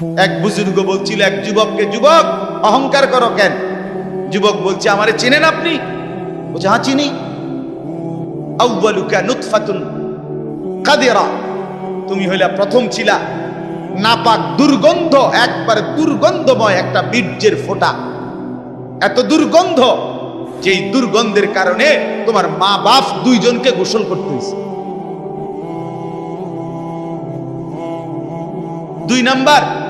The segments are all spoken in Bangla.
এক বুজুর্গ বলছিল, এক যুবককে, যুবক, অহংকার করো কেন? যুবক বলছে, আমারে চেনেন আপনি? বলছে হ্যাঁ চিনি। আউ্বালুকা নুতফাতুন কাদেরা। তুমি হইলা প্রথম ছিলা। নাপাক দুর্গন্ধ, একবারে দুর্গন্ধময় একটা বীর্যের ফোঁটা। এত দুর্গন্ধ, যেই দুর্গন্ধের কারণে তোমার মা বাপ দুইজনকে গোসল করতে দুই নাম্বার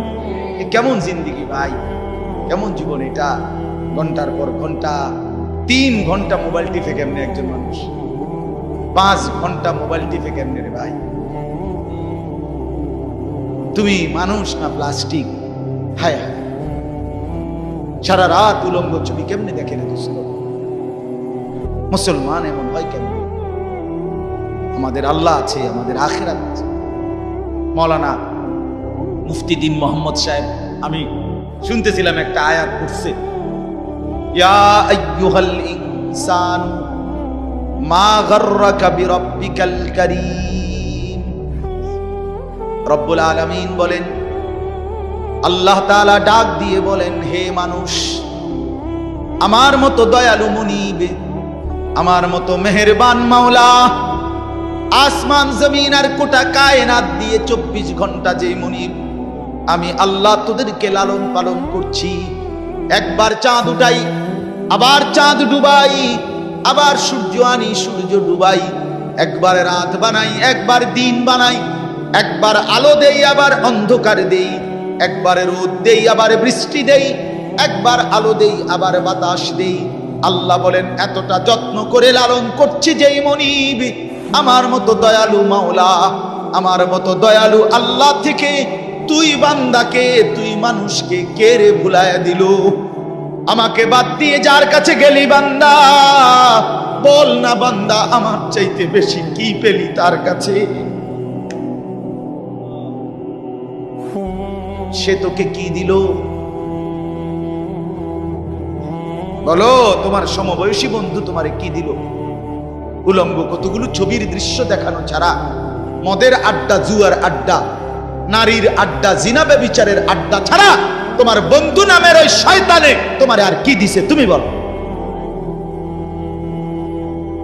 কেমন জিন্দিগি ভাই? কেমন জীবন এটা? ঘণ্টার পর ঘণ্টা, তিন ঘণ্টা মোবাইল টিপে কেমনে একজন মানুষ? পাঁচ ঘণ্টা মোবাইল টিপে কেমনে রে ভাই? তুমি মানুষ না প্লাস্টিক? হায় হায়। সারা রাত উলঙ্গ ছবি কেমনে দেখে রে দোস্ত? মুসলমান এমন হয় কেমন? আমাদের আল্লাহ আছে, আমাদের আখেরাত আছে। মৌলানা মুফতি দিন মোহাম্মদ সাহেব, আমি শুনতেছিলাম একটা আয়াত কারীম। রব্বুল বলেন, আল্লাহ তাআলা ডাক দিয়ে বলেন, হে মানুষ, আমার মতো দয়ালু মুনিব, আমার মতো মেহেরবান মাওলা, আসমান, জমিন আর কোটা কায়নাত দিয়ে চব্বিশ ঘণ্টা যে মুনিব আমি আল্লাহ তোদেরকে লালন পালন করছি। একবার চাঁদ উঠাই, আবার চাঁদ ডুবাই, আবার সূর্য আনি, সূর্য ডুবাই। একবার রাত বানাই, একবার দিন বানাই, একবার আলো দেই, আবার অন্ধকার দেই। একবার রোদ দেই, আবার বৃষ্টি দেই, একবার আলো দেই, আবার বাতাস দেই। আল্লাহ বলেন, এতটা যত্ন করে লালন করছি যেই মনিব। আমার মতো দয়ালু মাওলা, আমার মতো দয়ালু আল্লাহ থেকে তুই বান্দাকে, তুই মানুষকে কে রে দিল? আমাকে বাদ দিয়ে যার কাছে গেলি বান্দা, বল না বান্দা, আমার চাইতে বেশি কি পেলি তার কাছে? সে তোকে কি দিল? বলো, তোমার সমবয়সী বন্ধু তোমারে কি দিল? উলঙ্গ কতগুলো ছবির দৃশ্য দেখানো ছাড়া, মদের আড্ডা, জুয়ার আড্ডা নারীর আড্ডা, জিনা বিচারের আড্ডা ছাড়া তোমার বন্ধু নামের ওই শয়তানে তোমার আর কি দিছে, তুমি বলো।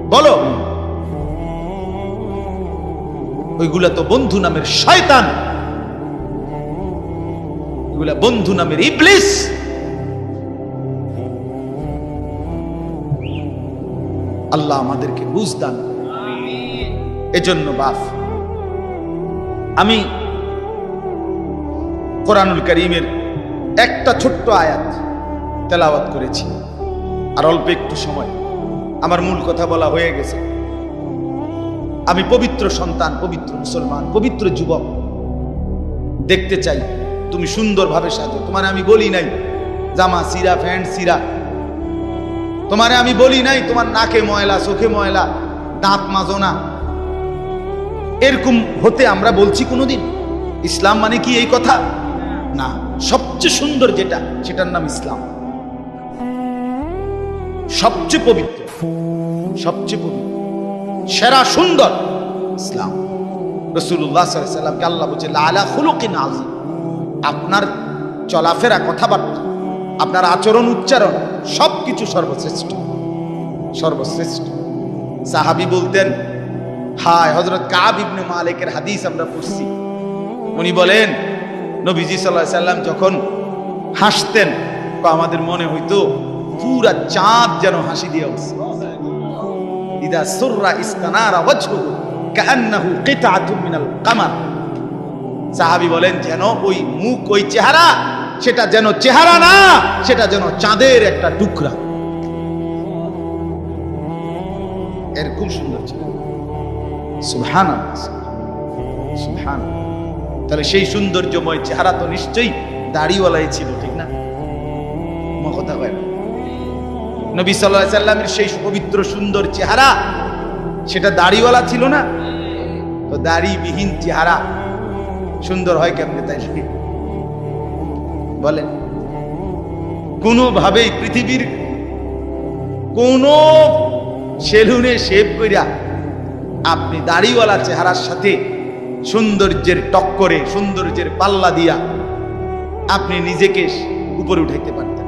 বলো। ওইগুলা তো বন্ধু নামের শয়তান। এগুলা বন্ধু নামের ইবলিস। আল্লাহ আমাদেরকে বুঝদান এজন্য বাফ আমি কোরআনুল করিমের একটা ছোট্ট আয়াত তেলাওয়াত করেছি। আর অল্প একটু সময়। আমার মূল কথা বলা হয়ে গেছে। আমি পবিত্র সন্তান, পবিত্র মুসলমান, পবিত্র যুবক। দেখতে চাই, তুমি সুন্দরভাবে সাজো। তোমার আমি বলি নাই, জামা সিরা, প্যান্ট সিরা। তোমারে আমি বলি নাই, তোমার নাকে ময়লা, চোখে ময়লা, দাঁত মাজো না। এরকম হতে আমরা বলছি কোনোদিন। ইসলাম মানে কি এই কথা? না, সবচেয়ে সুন্দর যেটা, সেটার নাম ইসলাম। সবচেয়ে পবিত্র সবচেয়ে পবিত্র, সেরা, সুন্দর ইসলাম। রসুল্লাহ সাল্লামকে আল্লাহ বলছে, লালা ফুলুকিন আজিম আপনার চলাফেরা, কথাবার্তা, আপনার আচরণ, উচ্চারণ, সবকিছু সর্বশ্রেষ্ঠ সর্বশ্রেষ্ঠ। সাহাবি বলতেন, হায় হজরত কাব ইবনে মালিকের হাদিস আমরা পড়ছি। উনি বলেন নবীজি সাল্লাহ সাল্লাম যখন হাসতেন আমাদের মনে হইতো, পুরা চাঁদ যেন হাসি দিয়ে উঠছে। ইদা সুররা ইস্তানারা কামার। বলেন, যেন ওই মুখ, ওই চেহারা, সেটা যেন চেহারা না, সেটা যেন চাঁদের একটা টুকরা। এরকম সুন্দর ছিল তাহলে সেই সৌন্দর্যময় চেহারা তো নিশ্চয়ই দাড়িওয়ালাই ছিল, ঠিক না? কথা কয় নবী সাল্লাহ সাল্লামের সেই পবিত্র সুন্দর চেহারা, সেটা দাড়িওয়ালা ছিল না? তো দাড়িবিহীন চেহারা সুন্দর হয় কেমনে তাই বলেন, কোনোভাবেই পৃথিবীর কোন সেলুনে শেভ কইরা আপনি দাড়িওয়ালা চেহারার সাথে সৌন্দর্যের টক্করে, সৌন্দর্যের পাল্লা দিয়া আপনি নিজেকে উপরে উঠাইতে পারতেন।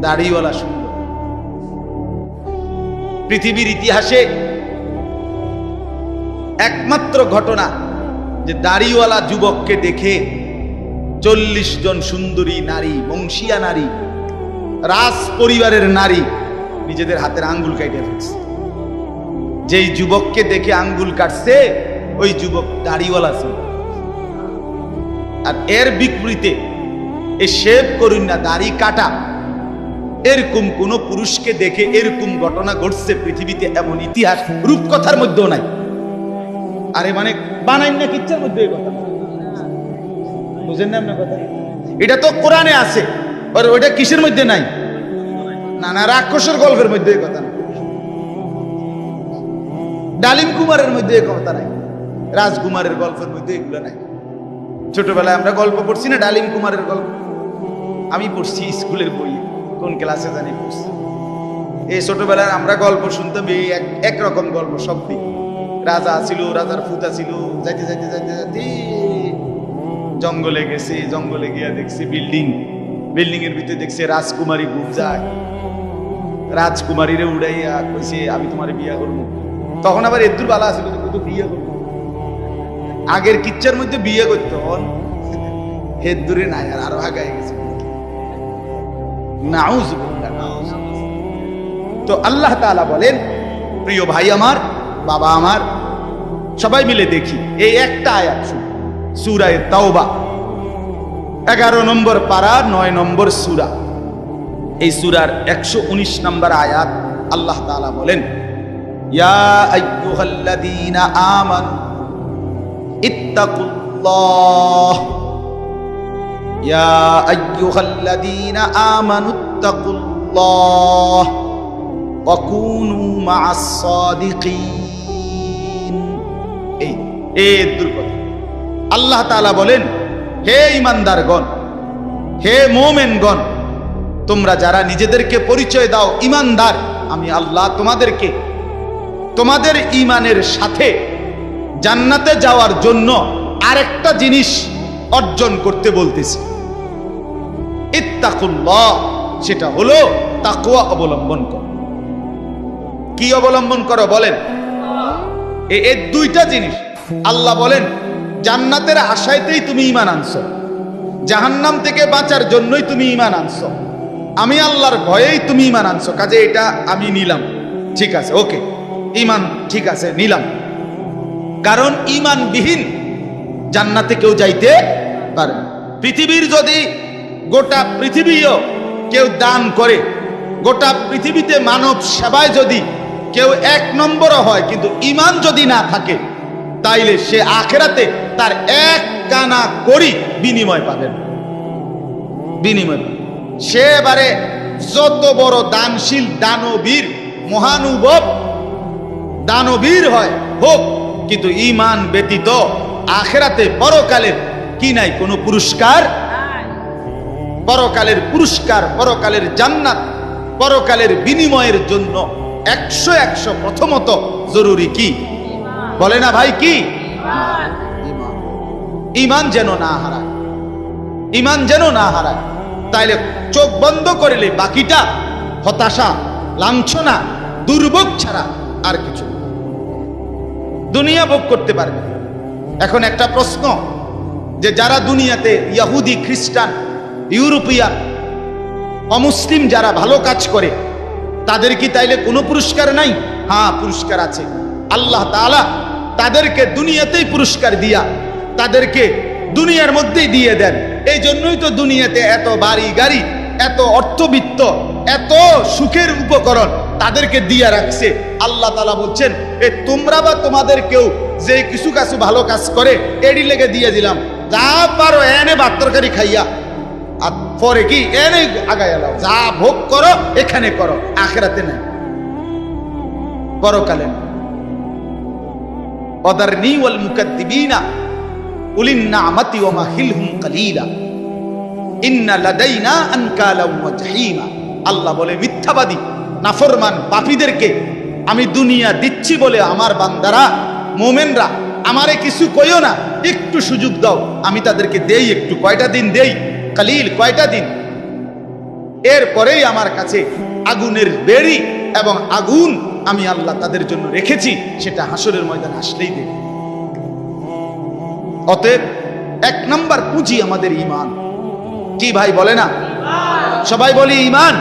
দাড়িওয়ালা সুন্দর। পৃথিবীর ইতিহাসে একমাত্র ঘটনা যে দাড়িওয়ালা যুবককে দেখে চল্লিশ জন সুন্দরী নারী, বংশিয়া নারী, রাজ পরিবারের নারী নিজেদের হাতের আঙ্গুল কাটে ফেলছে। যেই যুবককে দেখে আঙ্গুল কাটছে ওই যুবক দাড়িওয়ালা ছিল। আর এর বিপরীতে এ শেভ করুন না, দাড়ি কাটা। এরকম কোন পুরুষকে দেখে এরকম ঘটনা ঘটছে পৃথিবীতে এমন ইতিহাস, রূপকথার মধ্যেও নাই। আরে মানে বানাই না কিচ্ছার মধ্যে বুঝেন না আপনার কথা? এটা তো কোরআনে আছে, আর ওইটা কিসের মধ্যে নাই? না না রাক্ষসের গল্পের মধ্যে কথা না ডালিম কুমারের মধ্যে কথা নাই। রাজকুমারের গল্পের মধ্যে এগুলো নাই। ছোটবেলায় আমরা গল্প পড়ছি না, ডালিম কুমারের গল্প? আমি পড়ছি স্কুলের বই, কোন ক্লাসে জানি পড়ছি। এই ছোটবেলায় আমরা গল্প শুনতাম এই এক একরকম গল্প সব দিক রাজা ছিল, রাজার ফুতা ছিল, যাইতে যাইতে যাইতে যাইতে, জঙ্গলে গেছে, জঙ্গলে গিয়া দেখছে বিল্ডিং। বিল্ডিং এর ভিতরে দেখছে রাজকুমারী ঘুম যায়। রাজকুমারীরে উড়াইয়া কইছে, আমি তোমার বিয়া করব। তখন আবার এদুর বালা ছিল তো বিয়ে করব। আগের কিচ্ছার মধ্যে বিয়ে করতো। হেদুরে নাই, আর আরও আগায় গেছে। নাউজুবিল্লাহ। তো আল্লাহ তাআলা বলেন, প্রিয় ভাই আমার, বাবা আমার, সবাই মিলে দেখি, এই একটা আয়াত সুরায় তাওবা, এগারো নম্বর পারা, নয় নম্বর সুরা। এই সুরার একশো উনিশ নম্বর আয়াত আল্লাহ তাআলা বলেন, ইয়া আমানু ইত্তাকুল্লাহ। ইয়া আইয়ুহাল্লাযীনা আমানু ইত্তাকুল্লাহ। ওয়া কুনু মা'আস সাদিকিন। এই এই দুর্গত। আল্লাহ তাআলা বলেন, হে ইমানদারগণ হে মোমেনগণ, তোমরা যারা নিজেদেরকে পরিচয় দাও ইমানদার আমি আল্লাহ তোমাদেরকে, তোমাদের ইমানের সাথে জান্নাতে যাওয়ার জন্য আরেকটা জিনিস অর্জন করতে বলতেছি। সেটা হলো তাকুয়া অবলম্বন কর। কি অবলম্বন করো বলেন? এ- এই দুইটা জিনিস। আল্লাহ বলেন, জান্নাতের আশাইতেই তুমি ইমান আনছো। জাহান্নাম থেকে বাঁচার জন্যই তুমি ইমান আনছো। আমি আল্লাহর ভয়েই তুমি ইমান আনছো। কাজে এটা আমি নিলাম। ঠিক আছে, ওকে। ইমান ঠিক আছে, নিলাম। কারণ ইমানবিহীন জান্নাতে কেউ যাইতে পারে পৃথিবীর যদি গোটা পৃথিবীও কেউ দান করে, গোটা পৃথিবীতে মানব সেবায় যদি কেউ এক নম্বরও হয়, কিন্তু ইমান যদি না থাকে, তাইলে সে আখেরাতে তার এক কানা করি বিনিময় পাবেন বিনিময়। সে এবারে যত বড় দানশীল দানবীর, মহানুভব, দানবীর হয়, হোক কিন্তু ইমান ব্যতীত আখেরাতে পরকালের কি নাই? কোনো পুরস্কার? পরকালের পুরস্কার পরকালের জান্নাত পরকালের বিনিময়ের জন্য একশো একশো প্রথমত জরুরি কি? বলে না ভাই কি? ইমান। যেন না হারায়। ইমান যেন না হারায়। তাইলে চোখ বন্ধ করলে বাকিটা হতাশা লাঞ্ছনা দুর্ভোগ ছাড়া আর কিছু। দুনিয়া ভোগ করতে পারবে। এখন একটা প্রশ্ন, যে যারা দুনিয়াতে ইয়াহুদি খ্রিস্টান, ইউরোপিয়ান, অমুসলিম যারা ভালো কাজ করে, তাদের কি তাইলে কোনো পুরস্কার নাই? হ্যাঁ পুরস্কার আছে। আল্লাহ তাআলা তাদেরকে দুনিয়াতেই পুরস্কার দিয়া তাদেরকে দুনিয়ার মধ্যেই দিয়ে দেন। এই জন্যই তো দুনিয়াতে এত বাড়ি গাড়ি এত অর্থবিত্ত, এত সুখের উপকরণ তাদেরকে দিয়া রাখছে। আল্লাহ তালা বলছেন, এ তোমরা বা তোমাদের কেউ যে কিছু কাছু ভালো কাজ করে এডি লেগে দিয়ে দিলাম। যা পারো এনে ভাত তরকারি খাইয়া। আর পরে কি? এনে আগায় এলাও যা ভোগ করো, এখানে করো। আখেরাতে নেই। পরকালে না অদারনি ওয়াল মুকাদ্দিবিনা, উলিন নামাতি ওয়া মাহিলহুম কালিলা। আল্লাহ বলে, মিথ্যাবাদী, নাফরমান পাপীদেরকে আমি দুনিয়া দিচ্ছি বলে আমার বান্দারা, মোমেনরা, আমারে কিছু কইও না, একটু সুযোগ দাও, আমি তাদেরকে দেই, একটু কয়টা দিন দেই, কালিল কয়টা দিন। এরপরেই আমার কাছে আগুনের বেড়ি এবং আগুন আমি আল্লাহ তাদের জন্য রেখেছি, সেটা হাসরের ময়দান আসলেই দেবে। অতএব এক নাম্বার পুঁজি আমাদের ইমান কি ভাই বলে না? সবাই বলি ইমান।